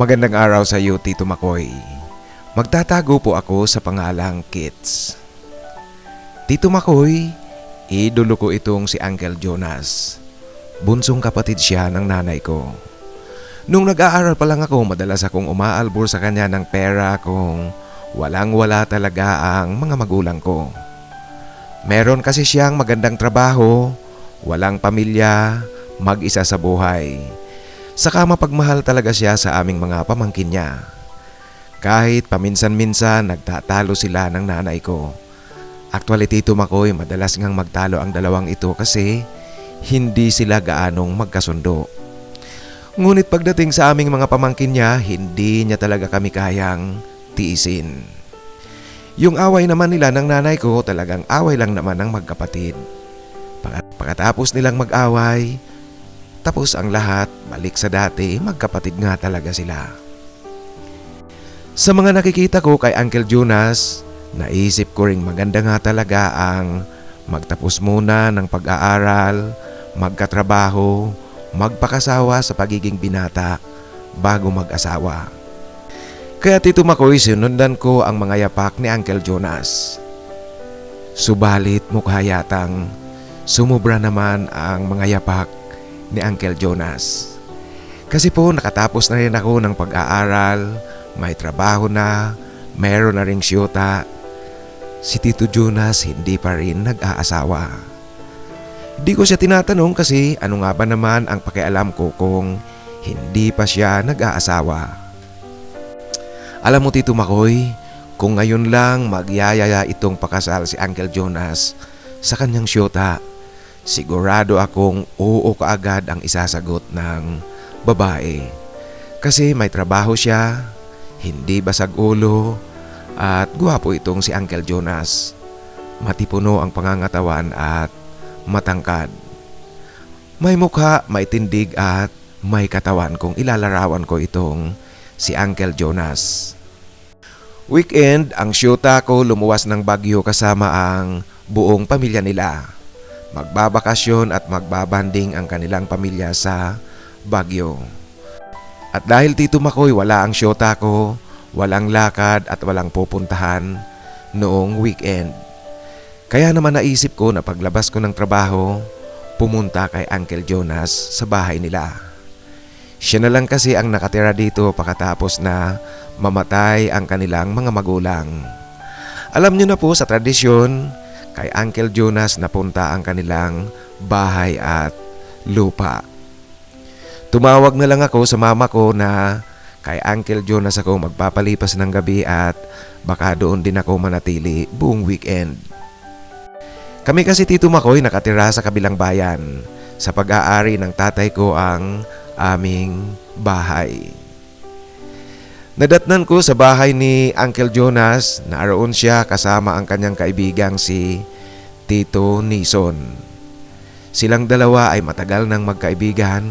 Magandang araw sa iyo, Tito Makoy. Magtatago po ako sa pangalang Kits. Tito Makoy, idolo ko itong si Uncle Jonas. Bunsong kapatid siya ng nanay ko. Nung nag-aaral pa lang ako, madalas akong umaalbor sa kanya ng pera kung walang-wala talaga ang mga magulang ko. Meron kasi siyang magandang trabaho, walang pamilya, mag-isa sa buhay. Saka mapagmahal talaga siya sa aming mga pamangkin niya. Kahit paminsan-minsan nagtatalo sila ng nanay ko. Actually Tito Makoy, madalas ngang magtalo ang dalawang ito kasi hindi sila gaanong magkasundo. Ngunit pagdating sa aming mga pamangkin niya, hindi niya talaga kami kayang tiisin. Yung away naman nila ng nanay ko talagang away lang naman ng magkapatid. Pagkat- Pagkatapos nilang mag-away, tapos ang lahat, balik sa dati, magkapatid nga talaga sila. Sa mga nakikita ko kay Uncle Jonas, naisip ko ring maganda nga talaga ang magtapos muna ng pag-aaral, magkatrabaho, magpakasawa sa pagiging binata bago mag-asawa. Kaya Tito Makoy sinundan ko ang mga yapak ni Uncle Jonas. Subalit mukha yatang sumubra naman ang mga yapak ni Uncle Jonas. Kasi po nakatapos na rin ako ng pag-aaral, may trabaho na, meron na ring syota. Si Tito Jonas hindi pa rin nag-aasawa. Di ko siya tinatanong kasi ano nga ba naman ang pakialam ko kung hindi pa siya nag-aasawa. Alam mo Tito Makoy, kung ngayon lang magyayaya itong pakasal si Uncle Jonas sa kanyang syota, sigurado akong oo kaagad ang isasagot ng babae. Kasi may trabaho siya, hindi basag ulo, at guwapo itong si Uncle Jonas. Matipuno ang pangangatawan at matangkad. May mukha, may tindig at may katawan kung ilalarawan ko itong si Uncle Jonas. Weekend, ang syuta ko lumuwas ng Bagyo kasama ang buong pamilya nila. Magbabakasyon at magbabanding ang kanilang pamilya sa Bagyo. At dahil Tito Makoy wala ang syota ko, walang lakad at walang pupuntahan noong weekend. Kaya naman naisip ko na paglabas ko ng trabaho, pumunta kay Uncle Jonas sa bahay nila. Siya na lang kasi ang nakatira dito pakatapos na mamatay ang kanilang mga magulang. Alam niyo na po sa tradisyon, kay Uncle Jonas napunta ang kanilang bahay at lupa. Tumawag na lang ako sa mama ko na kay Uncle Jonas ako magpapalipas ng gabi at baka doon din ako manatili buong weekend. Kami kasi Tito Makoy nakatira sa kabilang bayan. Sa pag-aari ng tatay ko ang aming bahay. Nadatnan ko sa bahay ni Uncle Jonas na aroon siya kasama ang kanyang kaibigang si Tito Nison. Silang dalawa ay matagal nang magkaibigan.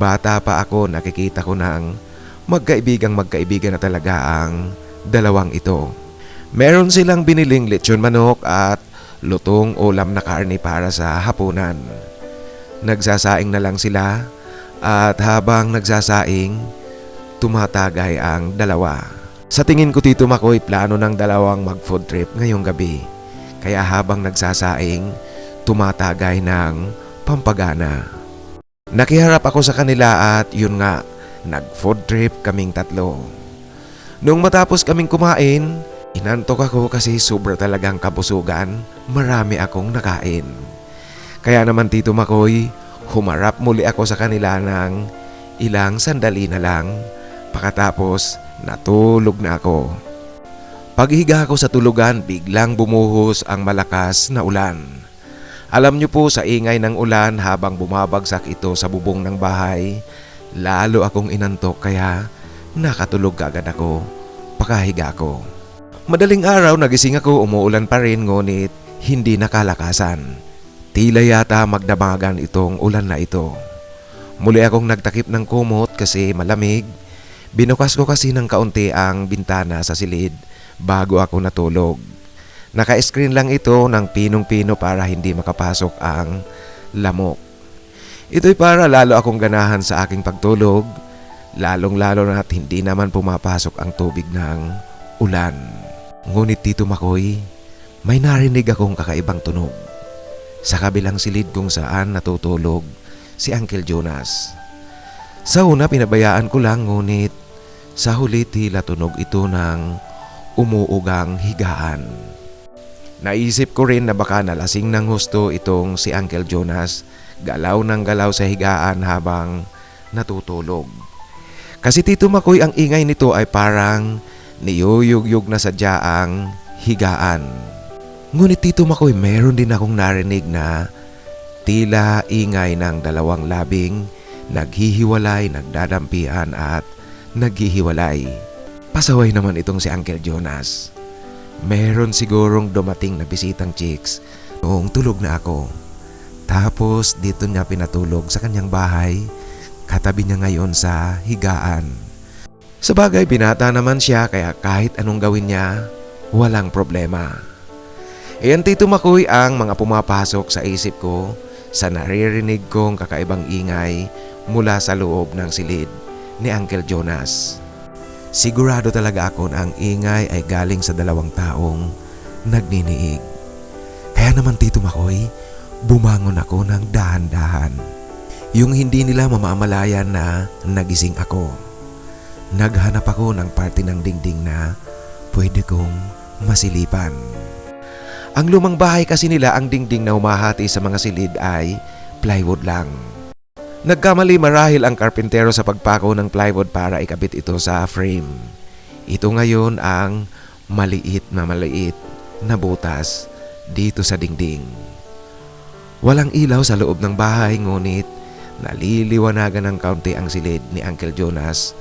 Bata pa ako nakikita ko ng magkaibigang magkaibigan na talaga ang dalawang ito. Meron silang biniling lechon manok at lutong ulam na karne para sa hapunan. Nagsasaing na lang sila at habang nagsasaing, tumatagay ang dalawa. Sa tingin ko Tito Makoy, plano ng dalawang mag-food trip ngayong gabi. Kaya habang nagsasaing, tumatagay ng pampagana. Nakiharap ako sa kanila at yun nga, nag-food trip kaming tatlo. Nung matapos kaming kumain, inantok ako kasi sobra talagang kabusugan, marami akong nakain. Kaya naman Tito Makoy, humarap muli ako sa kanila ng ilang sandali na lang. Pakatapos, natulog na ako. Paghiga ako sa tulugan, biglang bumuhos ang malakas na ulan. Alam niyo po sa ingay ng ulan habang bumabagsak ito sa bubong ng bahay, lalo akong inantok kaya nakatulog agad ako. Pakahiga ko. Madaling araw nagising ako umuulan pa rin ngunit hindi nakalakasan. Tila yata magdamagan itong ulan na ito. Muli akong nagtakip ng kumot kasi malamig. Binukas ko kasi ng kaunti ang bintana sa silid bago ako natulog. Naka-screen lang ito ng pinong-pino para hindi makapasok ang lamok. Ito'y para lalo akong ganahan sa aking pagtulog Lalong-lalo na't hindi naman pumapasok ang tubig ng ulan. Ngunit Tito Makoy, may narinig akong kakaibang tunog. Sa kabilang silid kung saan natutulog si Uncle Jonas. Sa una pinabayaan ko lang ngunit sa huli tila tunog ito ng umuugang higaan. Naisip ko rin na baka nalasing ng husto itong si Uncle Jonas galaw ng galaw sa higaan habang natutulog. Kasi Tito Makoy ang ingay nito ay parang niyuyugyug na sadya ang higaan. Ngunit Tito Makoy meron din akong narinig na tila ingay ng dalawang labing naghihiwalay, nagdadampian at naghihiwalay. Pasaway naman itong si Uncle Jonas. Meron sigurong dumating na bisitang chicks noong tulog na ako. Tapos dito niya pinatulog sa kanyang bahay Katabi niya ngayon sa higaan. Sa bagay, binata naman siya kaya kahit anong gawin niya, walang problema. Iyan Tito Makoy ang mga pumapasok sa isip ko sa naririnig kong kakaibang ingay mula sa loob ng silid ni Uncle Jonas. Sigurado talaga ako na ang ingay ay galing sa dalawang taong nagniniig. Kaya naman Tito Makoy, bumangon ako ng dahan-dahan. Yung hindi nila mamamalayan na nagising ako. Naghanap ako ng parte ng dingding na pwede kong masilipan. Ang lumang bahay kasi nila ang dingding na humahati sa mga silid ay plywood lang. Nagkamali marahil ang karpintero sa pagpako ng plywood para ikabit ito sa frame. Ito ngayon ang maliit na maliit na butas dito sa dingding. Walang ilaw sa loob ng bahay ngunit Naliliwanagan ng kaunti ang silid ni Uncle Jonas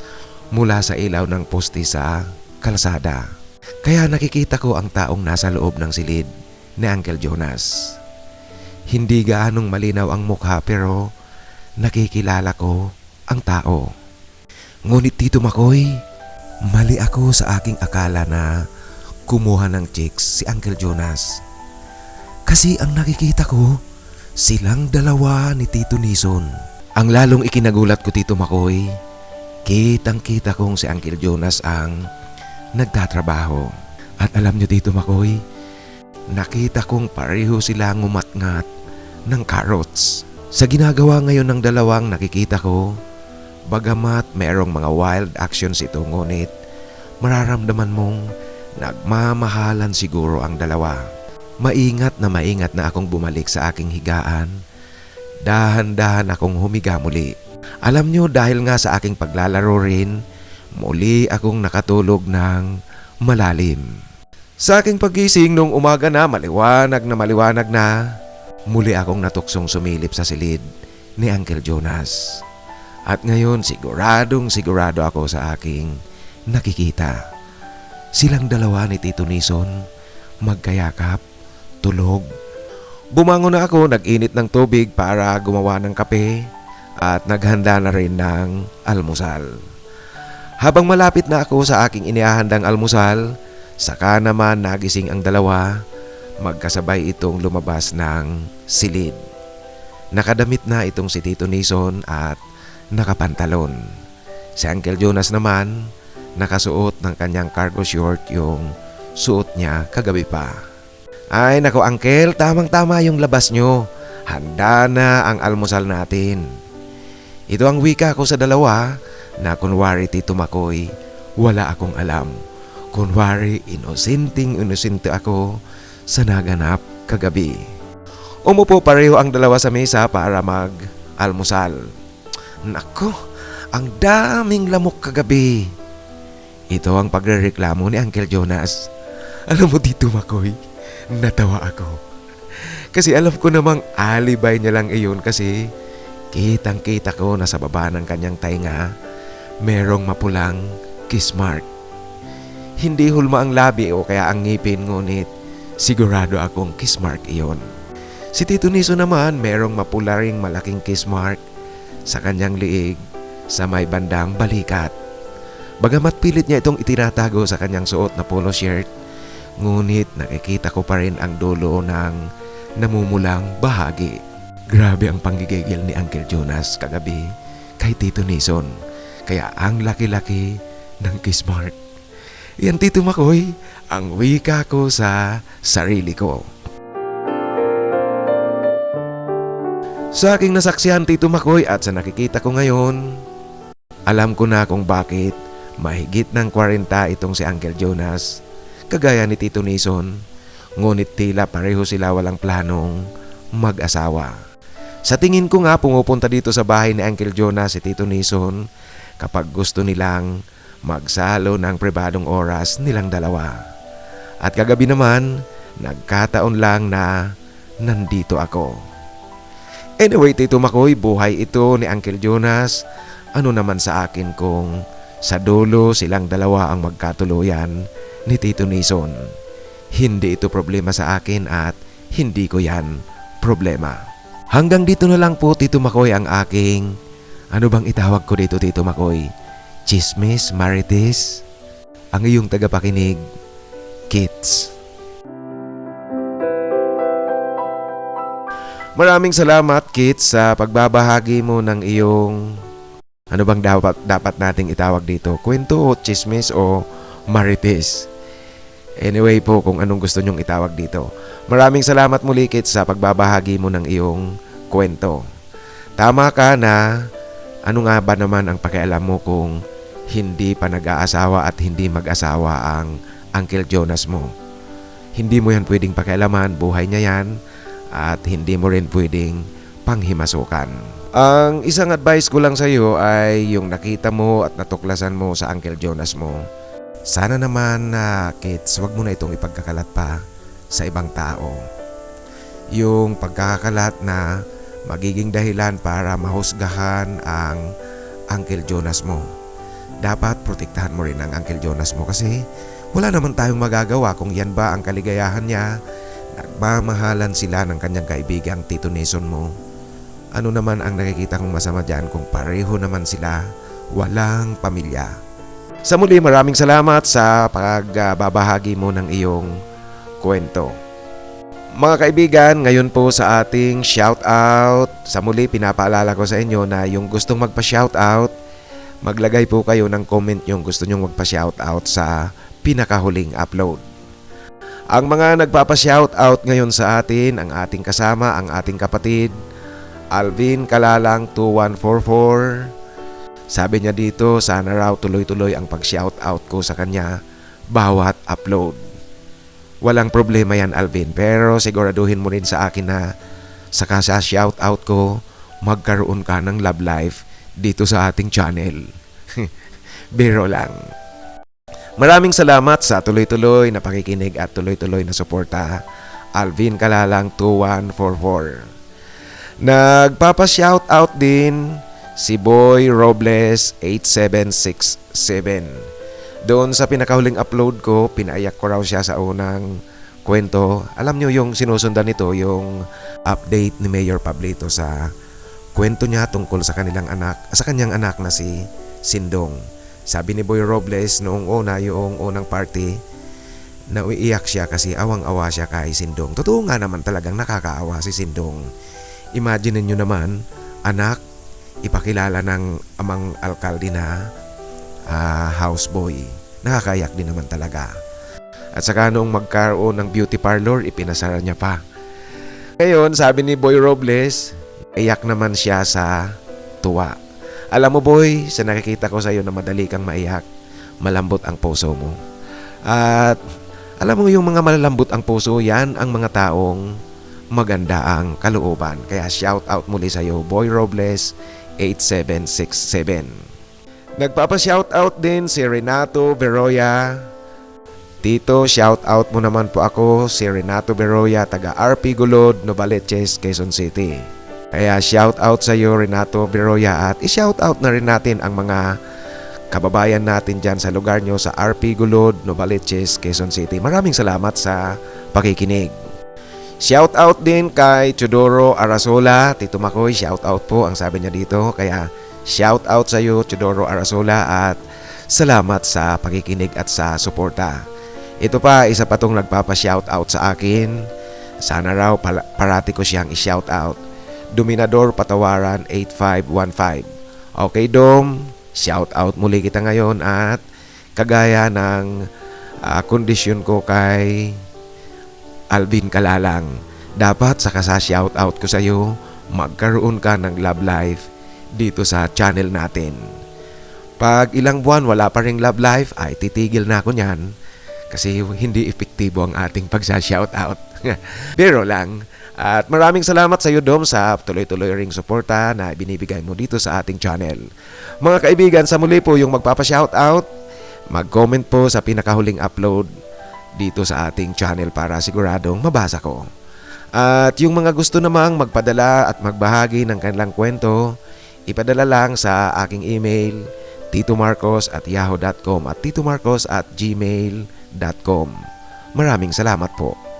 mula sa ilaw ng poste sa kalsada. Kaya nakikita ko ang taong nasa loob ng silid ni Uncle Jonas. Hindi gaanong malinaw ang mukha pero nakikilala ko ang tao. Ngunit Tito Makoy, mali ako sa aking akala na kumuha ng chicks si Uncle Jonas. Kasi ang nakikita ko, Silang dalawa ni Tito Nison. Ang lalong ikinagulat ko Tito Makoy, kitang kita kong si Uncle Jonas ang nagtatrabaho. At alam niyo Tito Makoy, nakita kong pareho sila ngumatngat ng carrots. Sa ginagawa ngayon ng dalawang nakikita ko, bagamat merong mga wild actions ito ngunit mararamdaman mong nagmamahalan siguro ang dalawa. Maingat na maingat na akong bumalik sa aking higaan. Dahan-dahan akong humiga muli. Alam nyo dahil nga sa aking paglalaro rin, muli akong nakatulog ng malalim. Sa aking pagising nung umaga na maliwanag na maliwanag na, muli akong natuksong sumilip sa silid ni Uncle Jonas. At ngayon siguradong sigurado ako sa aking nakikita. Silang dalawa ni Tito Nison magkayakap tulog. Bumangon na ako, nag-init ng tubig para gumawa ng kape at naghanda na rin ng almusal. Habang malapit na ako sa aking inihahandang almusal, saka naman nagising ang dalawa, magkasabay itong lumabas ng silid. Nakadamit na itong si Tito Nison at nakapantalon. Si Uncle Jonas naman, nakasuot ng kanyang cargo short yung suot niya kagabi pa. Ay nako uncle, tamang-tama yung labas nyo. Handa na ang almusal natin. Ito ang wika ko sa dalawa na kunwari Tito Makoy, wala akong alam. Kunwari inosinting inosinte ako sa naganap kagabi. Umupo pareho ang dalawa sa mesa para mag-almusal. Nako, ang daming lamok kagabi. Ito ang pagrereklamo ni Uncle Jonas. Alam mo dito, Makoy, Natawa ako. Kasi alam ko namang alibay niya lang iyon kasi kitang kita ko na sa baba ng kanyang tainga merong mapulang kiss mark. Hindi hulma ang labi o kaya ang ngipin ngunit sigurado akong kiss mark iyon. Si Tito Niso naman merong mapula ring malaking kiss mark sa kanyang liig sa may bandang balikat. Bagamat pilit niya itong itinatago sa kanyang suot na polo shirt, Ngunit nakikita ko pa rin ang dulo ng namumulang bahagi. Grabe ang panggigigil ni Uncle Jonas kagabi kay Tito Nison. Kaya ang laki-laki ng kiss mark. Yan Tito Makoy, ang wika ko sa sarili ko. Sa aking nasaksihan Tito Makoy at sa nakikita ko ngayon, alam ko na kung bakit mahigit ng 40 itong si Uncle Jonas, kagaya ni Tito Nison, ngunit tila pareho sila walang planong mag-asawa. Sa tingin ko nga pumupunta dito sa bahay ni Uncle Jonas si Tito Nison kapag gusto nilang magsalo ng pribadong oras nilang dalawa. At kagabi naman, nagkataon lang na nandito ako. Anyway, Tito Makoy, buhay ito ni Uncle Jonas. Ano naman sa akin kung sa dulo silang dalawa ang magkatuluyan ni Tito Nison. Hindi ito problema sa akin at hindi ko yan problema. Hanggang dito na lang po Tito Makoy ang aking ano bang itawag ko dito Tito Makoy? Chismis, Marites? Ang iyong tagapakinig, Kids. Maraming salamat Kits sa pagbabahagi mo ng iyong ano bang dapat dapat nating itawag dito? Kwento o chismis o marites? Anyway po kung anong gusto nyong itawag dito. Maraming salamat muli Kits sa pagbabahagi mo ng iyong kwento. Tama ka na ano nga ba naman ang pakialam mo kung hindi pa nag-aasawa at hindi mag-asawa ang Uncle Jonas mo? Hindi mo yan pwedeng pakialaman, buhay niya yan at hindi mo rin pwedeng panghimasukan. Ang isang advice ko lang sa iyo ay yung nakita mo at natuklasan mo sa Uncle Jonas mo. Sana naman na kids, wag mo na itong ipagkakalat pa sa ibang tao. Yung pagkakalat na magiging dahilan para mahusgahan ang Uncle Jonas mo. Dapat protektahan mo rin ang Uncle Jonas mo kasi wala naman tayong magagawa kung yan ba ang kaligayahan niya Nagmamahalan sila ng kanyang kaibigang Tito Nason mo. Ano naman ang nakikita kong masama dyan kung pareho naman sila walang pamilya. Sa muli maraming salamat sa pagbabahagi mo ng iyong kwento. Mga kaibigan, ngayon po sa ating shout out. Sa muli pinapaalala ko sa inyo na yung gustong magpa-shout out, maglagay po kayo ng comment yung gusto nyong magpa-shout out sa pinakahuling upload. Ang mga nagpapa-shoutout ngayon sa atin, ang ating kasama, ang ating kapatid, Alvin Kalalang 2144. Sabi niya dito, sana raw tuloy-tuloy ang pag-shoutout ko sa kanya bawat upload. Walang problema yan Alvin, pero siguraduhin mo rin sa akin na saka sa shoutout ko, magkaroon ka ng love life dito sa ating channel. Biro lang. Maraming salamat sa tuloy-tuloy na pakikinig at tuloy-tuloy na suporta. Alvin Kalalang 2144. Nagpapa-shout out din si Boy Robles 8767. Doon sa pinakahuling upload ko, pinaiyak ko raw siya sa unang kwento. Alam nyo yung sinusundan nito, yung update ni Mayor Pablito sa kwento niya tungkol sa kanilang anak, sa kanyang anak na si Sindong. Sabi ni Boy Robles noong una yung unang party na uiiyak siya kasi awang-awa siya kay Sindong. Totoo nga naman talagang nakakaawa si Sindong. Imagine niyo naman, anak, ipakilala ng amang alkalde na uh, houseboy. Nakakayak din naman talaga. At saka noong magkaroon ng beauty parlor, ipinasara niya pa. Ngayon, sabi ni Boy Robles, iyak naman siya sa tuwa. Alam mo boy, sa nakikita ko sa iyo na madali kang maiyak, malambot ang puso mo. At alam mo yung mga malalambot ang puso, yan ang mga taong maganda ang kalooban. Kaya shout out muli sa iyo, Boy Robles 8767. Nagpapa-shout out din si Renato Beroya. Tito, shout out mo naman po ako si Renato Beroya, taga RP Gulod, Novaliches, Quezon City. Kaya shout out sa iyo Renato Beroya at i-shout out na rin natin ang mga kababayan natin dyan sa lugar nyo sa RP Gulod, Novaliches, Quezon City. Maraming salamat sa pakikinig. Shout out din kay Chodoro Arasola, Tito Makoy, shout out po ang sabi niya dito. Kaya shout out sa iyo Chodoro Arasola at salamat sa pakikinig at sa suporta. Ito pa, isa pa tong nagpapa-shout out sa akin. Sana raw parati ko siyang i-shout out Dominador Patawaran 8515. Okay, Dom. shout out muli kita ngayon at kagaya ng ah, kondisyon ko kay Alvin Kalalang. Dapat sa kasa shout out ko sa iyo, magkaroon ka ng love life dito sa channel natin. Pag ilang buwan wala pa ring love life, ay titigil na ako niyan kasi hindi epektibo ang ating pagsa-shout out. Pero lang, at maraming salamat sa iyo Dom sa tuloy-tuloy ring suporta na binibigay mo dito sa ating channel. Mga kaibigan, sa muli po yung magpapa-shout out, mag-comment po sa pinakahuling upload dito sa ating channel para siguradong mabasa ko. At yung mga gusto namang magpadala at magbahagi ng kanilang kwento, ipadala lang sa aking email titomarcos at yahoo.com at titomarcos at gmail.com. Maraming salamat po.